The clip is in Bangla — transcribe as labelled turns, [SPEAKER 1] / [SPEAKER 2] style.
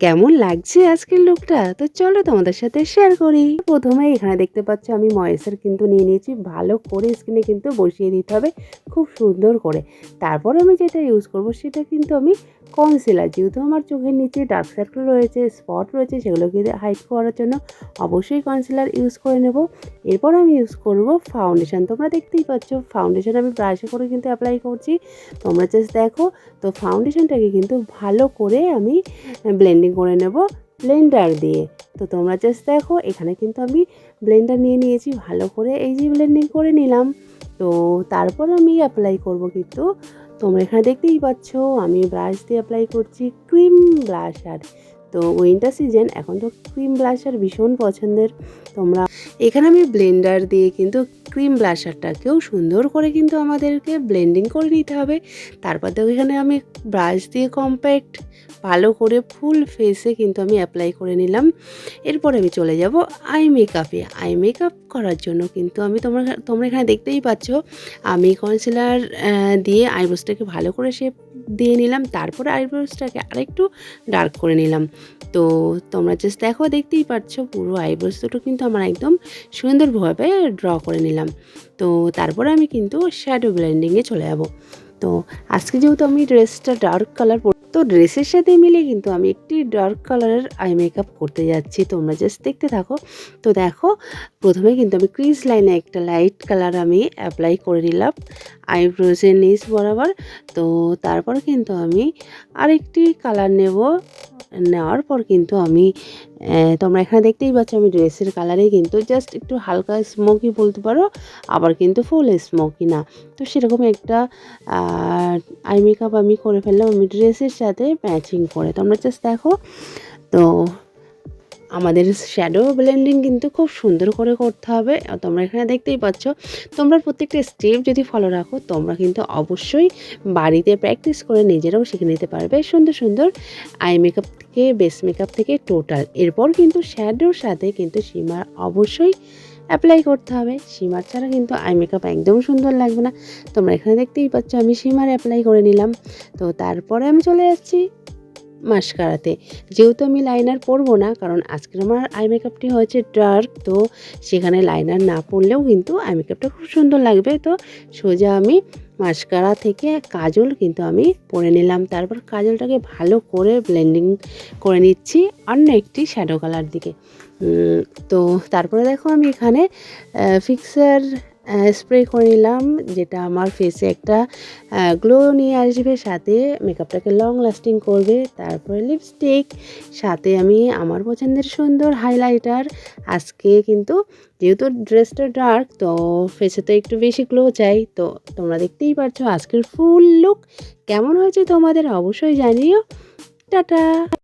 [SPEAKER 1] কেমন লাগছে আজকের লুকটা তো চলো তোমাদের সাথে শেয়ার করি। প্রথমে এখানে দেখতে পাচ্ছ আমি ময়েসার কিন্তু নিয়ে নিয়েছি। ভালো করে স্কিনে কিন্তু বসিয়ে দিতে হবে, খুব সুন্দর করে। তারপর আমি যেটা ইউজ করব সেটা কিন্তু আমি কনসিলার যেহেতু আমার চোখের নিচে ডার্ক সার্কেল রয়েছে স্পট রয়েছে সেগুলোকে হাইড করার জন্য অবশ্যই কনসিলার ইউজ করে নেব। এরপর আমি ইউজ করব ফাউন্ডেশন তোমরা দেখতেই পাচ্ছ ফাউন্ডেশন আমি ব্রাশে করে কিন্তু অ্যাপ্লাই করছি। তোমরা জাস্ট দেখো, তো ফাউন্ডেশনটাকে কিন্তু ভালো করে আমি ব্লেন্ডিং করে নেব ব্লেন্ডার দিয়ে। তো তোমরা জাস্ট দেখো, এখানে কিন্তু আমি ব্লেন্ডার নিয়ে নিয়েছি, ভালো করে এই যে ব্লেন্ডিং করে নিলাম। তো তারপর আমি অ্যাপ্লাই করব কিন্তু, তোমরা এখানে দেখতেই পাচ্ছ, আমি ব্রাশ দিয়ে অ্যাপ্লাই করছি ক্রিম ব্লাশার তো উইন্টার সিজন এখন তো ক্রিম ব্লাশার ভীষণ পছন্দের। তোমরা, এখানে আমি ব্লেন্ডার দিয়ে কিন্তু ক্রিম ব্লাশারটাকেও সুন্দর করে কিন্তু আমাদেরকে ব্লেন্ডিং করে নিতে হবে। তারপর দেখো এখানে আমি ব্রাশ দিয়ে কম্প্যাক্ট ভালো করে ফুল ফেসে কিন্তু আমি অ্যাপ্লাই করে নিলাম। এরপর আমি চলে যাব আই মেকআপে। আই মেকআপ করার জন্য কিন্তু আমি তোমরা তোমরা এখানে দেখতেই পাচ্ছ, আমি কনসিলার দিয়ে আইব্রোসটাকে ভালো করে শেপ দিয়ে নিলাম, তারপরে আইব্রোসটাকে আরেকটু ডার্ক করে নিলাম। তো তোমরা জাস্ট দেখো, দেখতেই পাচ্ছ পুরো আইব্রোস দুটো কিন্তু আমার একদম সুন্দরভাবে ড্র করে নিলাম। তো তারপরে আমি কিন্তু শ্যাডো ব্লেন্ডিংয়ে চলে যাব। তো আজকে যেহেতু আমি ড্রেসটা ডার্ক কালার তো ড্রেসের সাথে মিলে কিন্তু আমি একটি ডার্ক কালারের আই মেকআপ করতে যাচ্ছি। তোমরা জাস্ট দেখতে থাকো। তো দেখো, প্রথমে কিন্তু আমি ক্রিজ লাইনে একটা লাইট কালার আমি অ্যাপ্লাই করে নিলাম। আইব্রোজের নিচ বরাবর। তো তারপর কিন্তু আমি আরেকটি কালার নেব। নেওয়ার পর কিন্তু আমি তোমরা এখানে দেখতেই পাচ্ছ আমি ড্রেসের কালারে কিন্তু জাস্ট একটু হালকা স্মোকি বলতে পারো, আবার কিন্তু ফুল স্মোকি না। তো সেরকম একটা আই মেকআপ আমি করে ফেললাম আমি ড্রেসের সাথে ম্যাচিং করে। তোমরা জাস্ট দেখো, তো আমাদের শ্যাডো ব্লেন্ডিং কিন্তু খুব সুন্দর করে করতে হবে। তোমরা এখানে দেখতেই পাচ্ছ, তোমরা প্রত্যেকটা স্টেপ যদি ফলো রাখো, তোমরা কিন্তু অবশ্যই বাড়িতে প্র্যাকটিস করে নিজেরাও শিখে নিতে পারবে। সুন্দর সুন্দর আই মেকআপ থেকে বেস মেকআপ থেকে টোটাল এরপর কিন্তু শ্যাডোর সাথে কিন্তু সীমার অবশ্যই অ্যাপ্লাই করতে হবে। সীমার ছাড়া কিন্তু আই মেকআপ একদম সুন্দর লাগবে না। তোমরা এখানে দেখতেই পাচ্ছ, আমি সীমার অ্যাপ্লাই করে নিলাম। তো তারপরে আমি চলে যাচ্ছি মাস্কারাতে যেহেতু আমি লাইনার পরবো না, কারণ আজকের আমার আই মেকআপটি হয়েছে ডার্ক তো সেখানে লাইনার না পরলেও কিন্তু আই মেকআপটা খুব সুন্দর লাগবে। তো সোজা আমি মাস্কারা থেকে কাজল কিন্তু আমি পরে নিলাম। তারপর কাজলটাকে ভালো করে ব্লেন্ডিং করে নিচ্ছি অন্য একটি শ্যাডো কালার দিকে। তো তারপরে দেখো আমি এখানে ফিক্সার স্প্রে করে নিলাম, যেটা আমার ফেসে একটা গ্লো নিয়ে আসবে, সাথে মেকআপটাকে লং লাস্টিং করবে, তারপরে লিপস্টিক সাথে আমি আমার পছন্দের সুন্দর হাইলাইটার আজকে কিন্তু যেহেতু ড্রেসটা ডার্ক তো ফেসে তো একটু বেশি গ্লো চাই, তো তোমরা দেখতেই পারছ আজকের ফুল লুক কেমন হয়েছে তোমাদের অবশ্যই জানিও, টাটা!